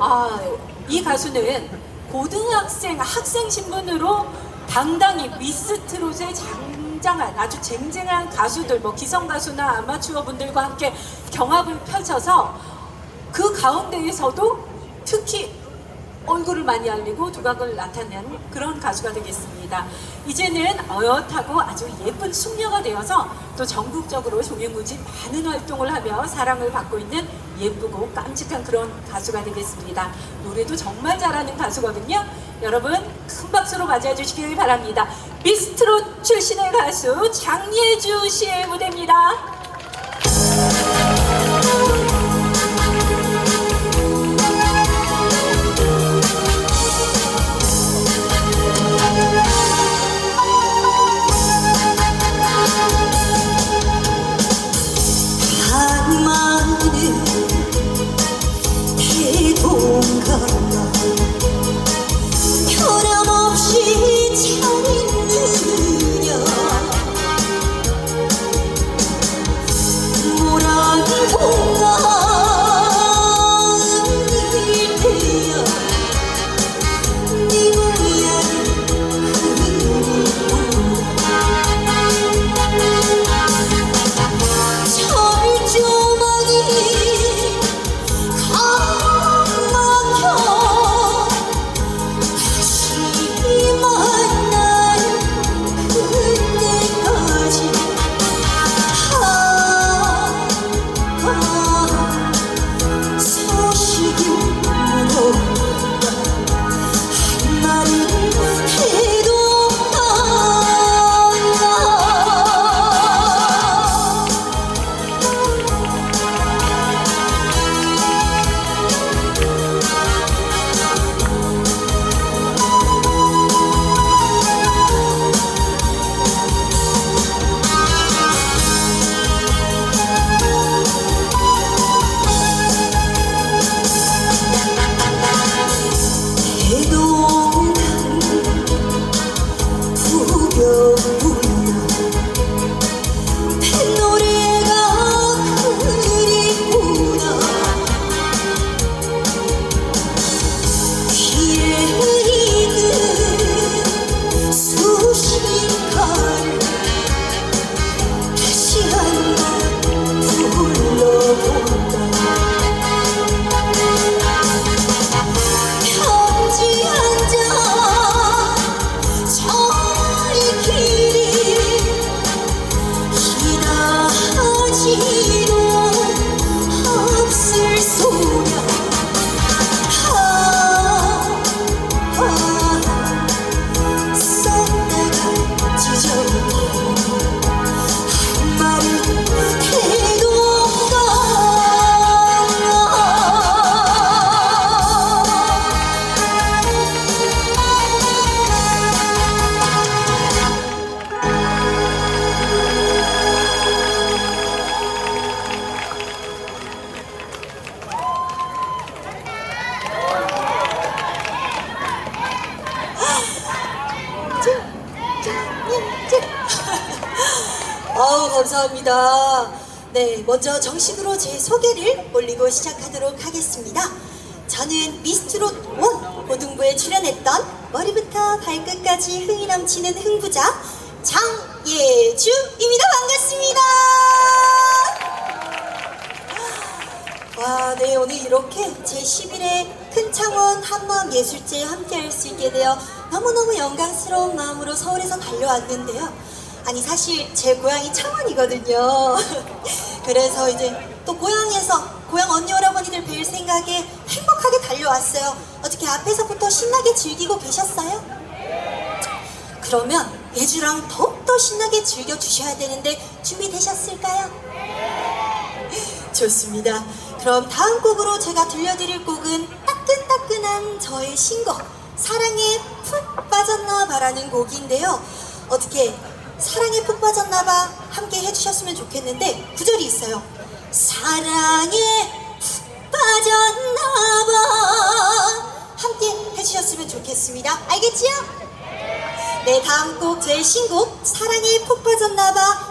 아, 이 가수는 고등학생 학생 신분으로 당당히 미스트롯에 장장한 아주 쟁쟁한 가수들 뭐 기성 가수나 아마추어 분들과 함께 경합을 펼쳐서 그 가운데에서도 특히 얼굴을 많이 알리고 두각을 나타낸 그런 가수가 되겠습니다. 이제는 어엿하고 아주 예쁜 숙녀가 되어서 또 전국적으로 종횡무진 많은 활동을 하며 사랑을 받고 있는 예쁘고 깜찍한 그런 가수가 되겠습니다. 노래도 정말 잘하는 가수거든요. 여러분 큰 박수로 맞이해 주시길 바랍니다. 미스트롯 출신의 가수 장예주 씨의 무대입니다. 먼저 정식으로 제 소개를 올리고 시작하도록 하겠습니다. 저는 미스트롯 원 고등부에 출연했던 머리부터 발끝까지 흥이 넘치는 흥부자 장예주입니다. 반갑습니다. 와, 네, 오늘 이렇게 제 11회 큰 창원 한마음 예술제에 함께할 수 있게 되어 너무너무 영광스러운 마음으로 서울에서 달려왔는데요. 아니, 사실 제 고향이 창원이거든요. 그래서 이제 또 고향에서 고향 언니, 오라버니들 뵐 생각에 행복하게 달려왔어요. 어떻게 앞에서부터 신나게 즐기고 계셨어요? 그러면 예주랑 더욱더 신나게 즐겨주셔야 되는데 준비되셨을까요? 좋습니다. 그럼 다음 곡으로 제가 들려드릴 곡은 따끈따끈한 저의 신곡 사랑에 푹 빠졌나 봐라는 곡인데요. 어떻게 사랑에 푹 빠졌나 봐 함께 해주셨으면 좋겠는데 구절이 있어요. 사랑에 푹 빠졌나 봐 함께 해주셨으면 좋겠습니다. 알겠지요? 네, 다음 곡 제 신곡 사랑에 푹 빠졌나 봐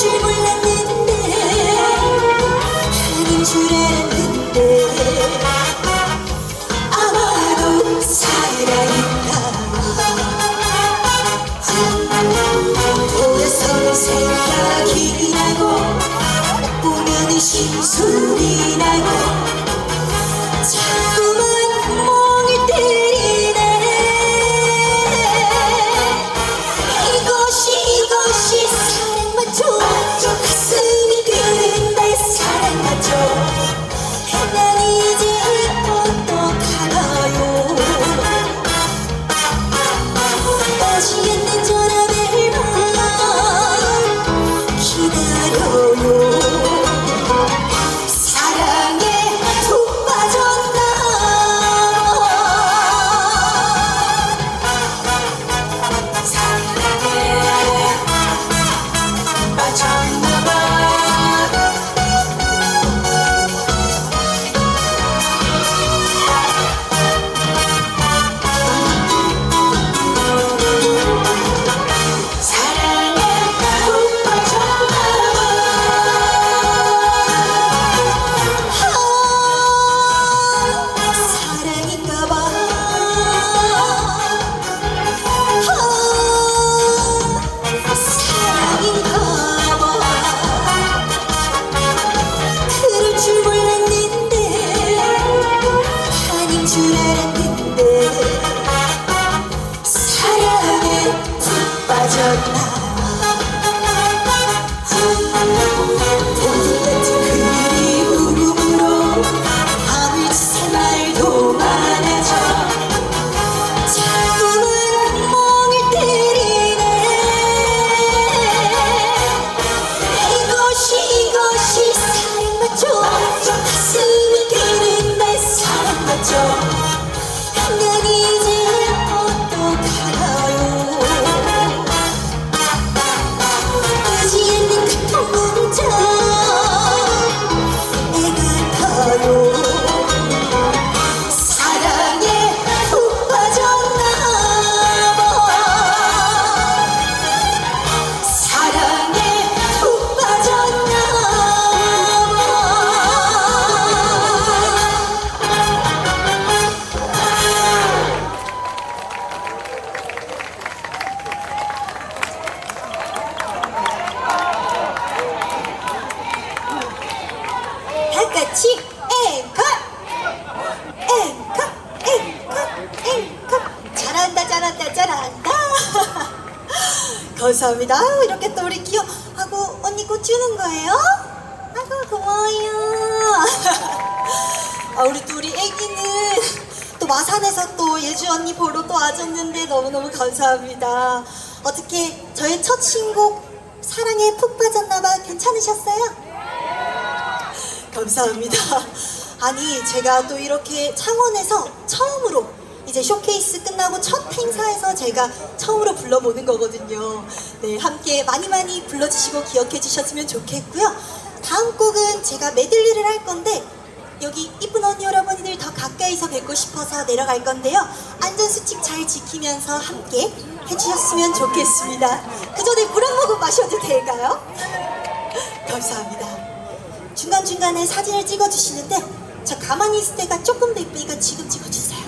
줄 몰랐는데 아닌 줄 알았는데 아마도 살아있다 돌아서는 생각이 나고 보면은 심술이 나고 푹 빠졌나봐 괜찮으셨어요? 감사합니다. 아니 제가 또 이렇게 창원에서 처음으로 이제 쇼케이스 끝나고 첫 행사에서 제가 처음으로 불러보는 거거든요. 네, 함께 많이 많이 불러주시고 기억해 주셨으면 좋겠고요. 다음 곡은 제가 메들리를 할 건데 여기 이쁜 언니 여러분들 더 가까이서 뵙고 싶어서 내려갈 건데요. 안전수칙 잘 지키면서 함께 해주셨으면 좋겠습니다. 그 전에 물 한 모금 마셔도 될까요? 감사합니다. 중간중간에 사진을 찍어주시는데 저 가만히 있을 때가 조금 더 이쁘니까 지금 찍어주세요.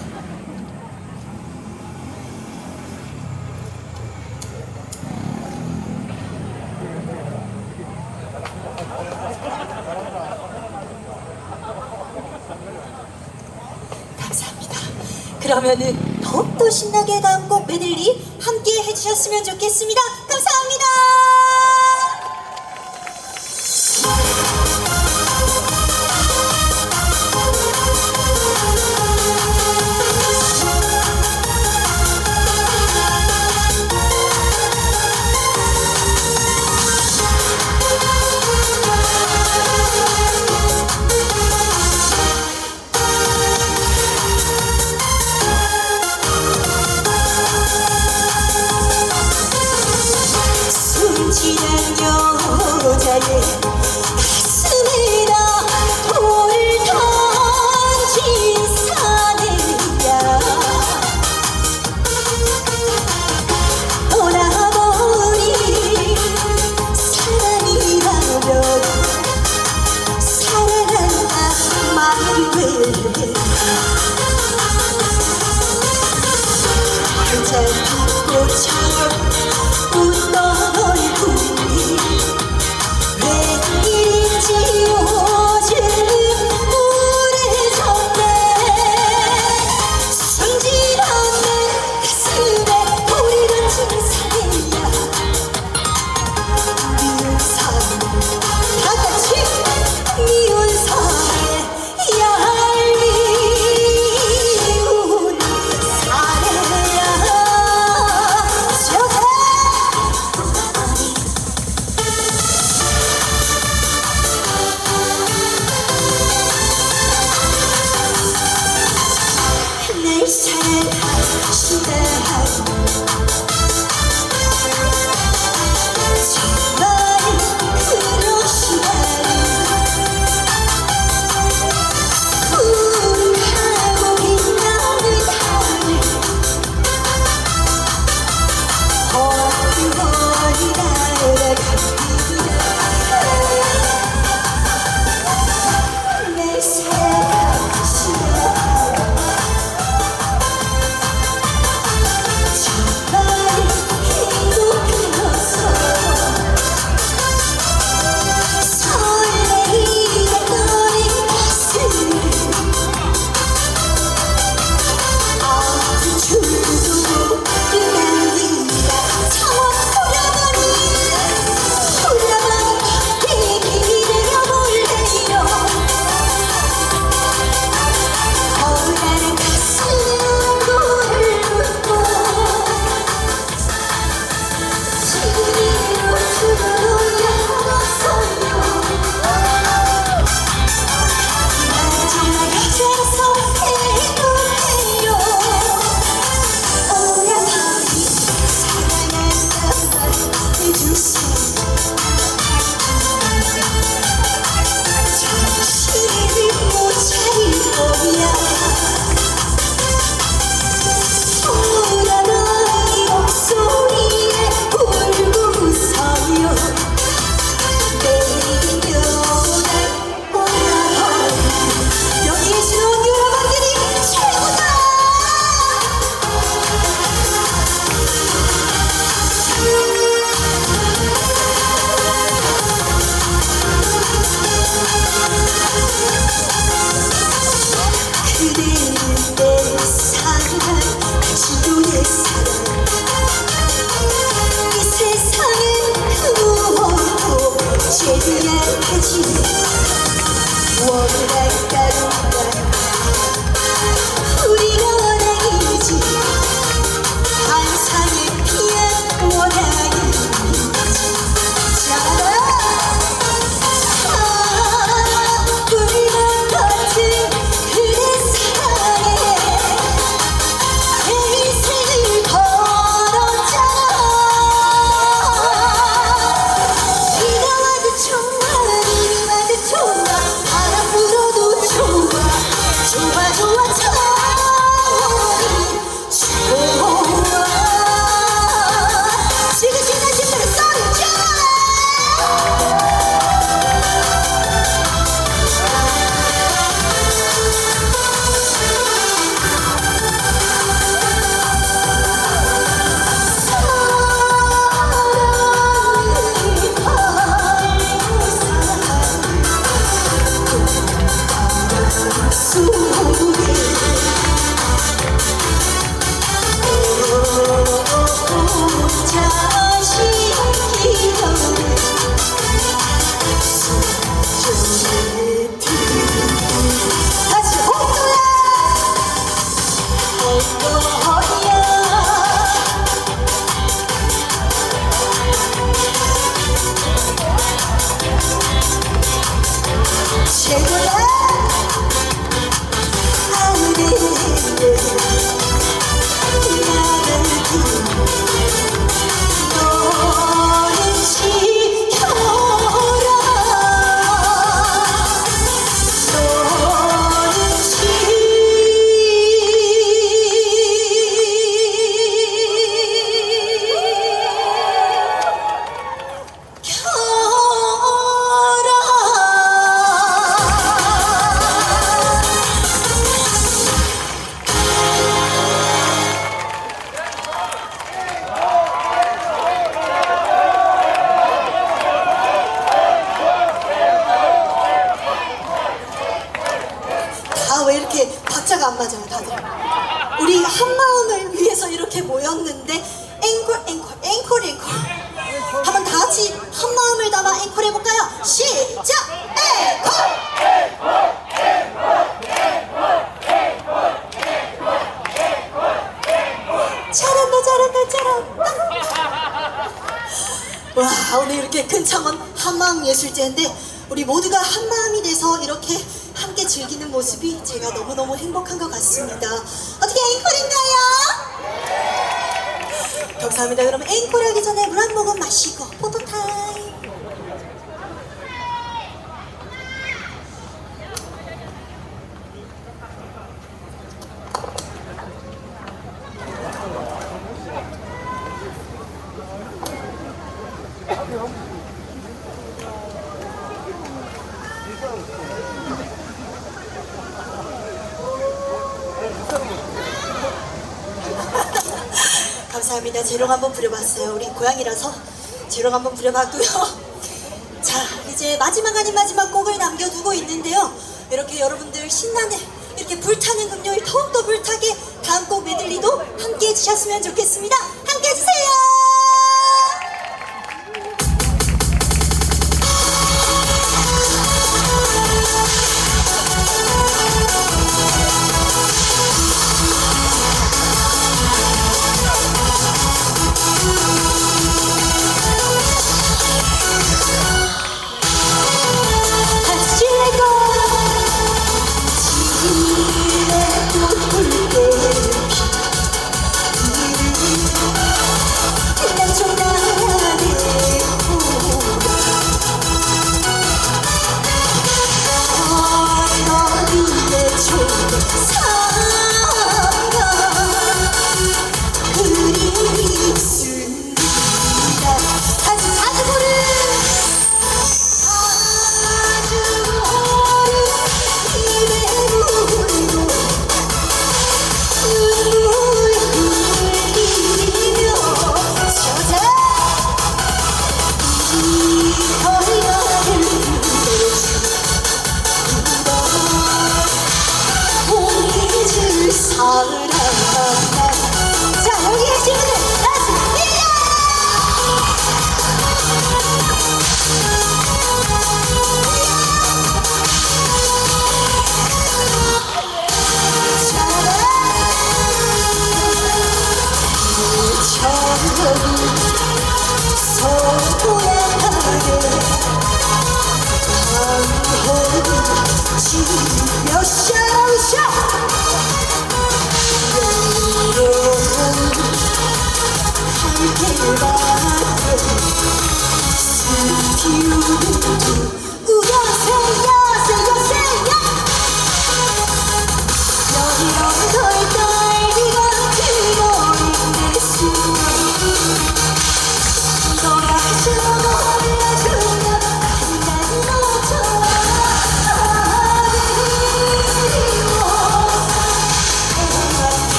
감사합니다. 그러면은 더욱더 신나게 다음 곡 메들리 함께 해주셨으면 좋겠습니다. 감사합니다. 와 오늘 이렇게 큰 창원 한마음 예술제인데 우리 모두가 한마음이 돼서 이렇게 함께 즐기는 모습이 제가 너무너무 행복한 것 같습니다. 어떻게 앵콜인가요? 감사합니다. 그러면 앵콜 하기 전에 물 한 모금 마시고 포토타임 감사합니다. 재롱 한번 부려봤어요. 우리 고양이라서 재롱 한번 부려봤고요. 자 이제 마지막 아닌 마지막 곡을 남겨두고 있는데요. 이렇게 여러분들 신나는 이렇게 불타는 금요일 더욱더 불타게 다음 곡 메들리도 함께 해주셨으면 좋겠습니다. 함께 해주세요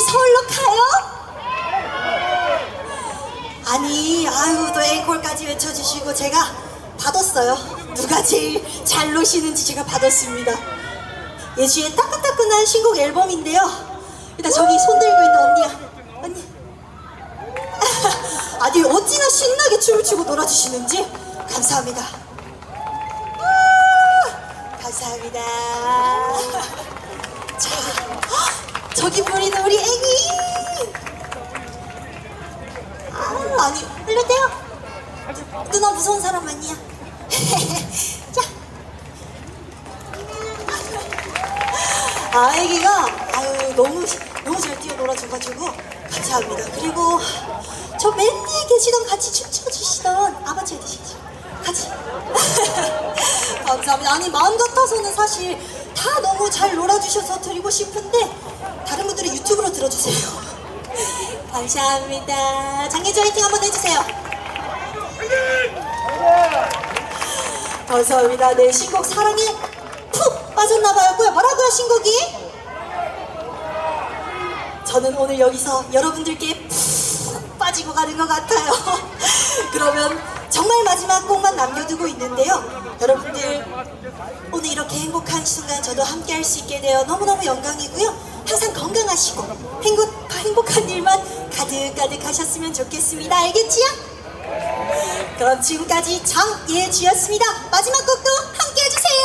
서울로 가요? 아니, 아유, 또 앵콜까지 외쳐주시고 제가 받았어요. 누가 제일 잘 노시는지 제가 받았습니다. 예주의 따끈따끈한 신곡 앨범인데요. 일단 저기 손 들고 있는 언니야. 언니. 아니, 어찌나 신나게 춤을 추고 놀아주시는지 감사합니다. 아, 감사합니다. 저기 보이는 우리 애기. 아, 아니, 흘렸대요. 누나 무서운 사람 아니야. 자. 아, 애기가 아유 너무 너무 잘 뛰어 놀아줘가지고 감사합니다. 그리고 저 맨 뒤에 계시던 같이 춤춰주시던 아버지 되시죠? 같이 감사합니다. 아니 마음 같아서는 사실 다 너무 잘 놀아주셔서 드리고 싶은데 들어주세요. 감사합니다. 장혜주 화이팅 한번 해주세요. 감사합니다. 네, 신곡 사랑에 푹 빠졌나봐요. 뭐라고요, 신곡이? 저는 오늘 여기서 여러분들께 푹 빠지고 가는 것 같아요. 그러면 정말 마지막 곡만 남겨두고 있는데요. 여러분들, 오늘 이렇게 행복한 순간 저도 함께 할 수 있게 되어 너무너무 영광이고요. 항상 건강하시고 행복, 행복한 일만 가득가득 하셨으면 좋겠습니다. 알겠지요? 그럼 지금까지 장예주였습니다. 마지막 곡도 함께 해주세요.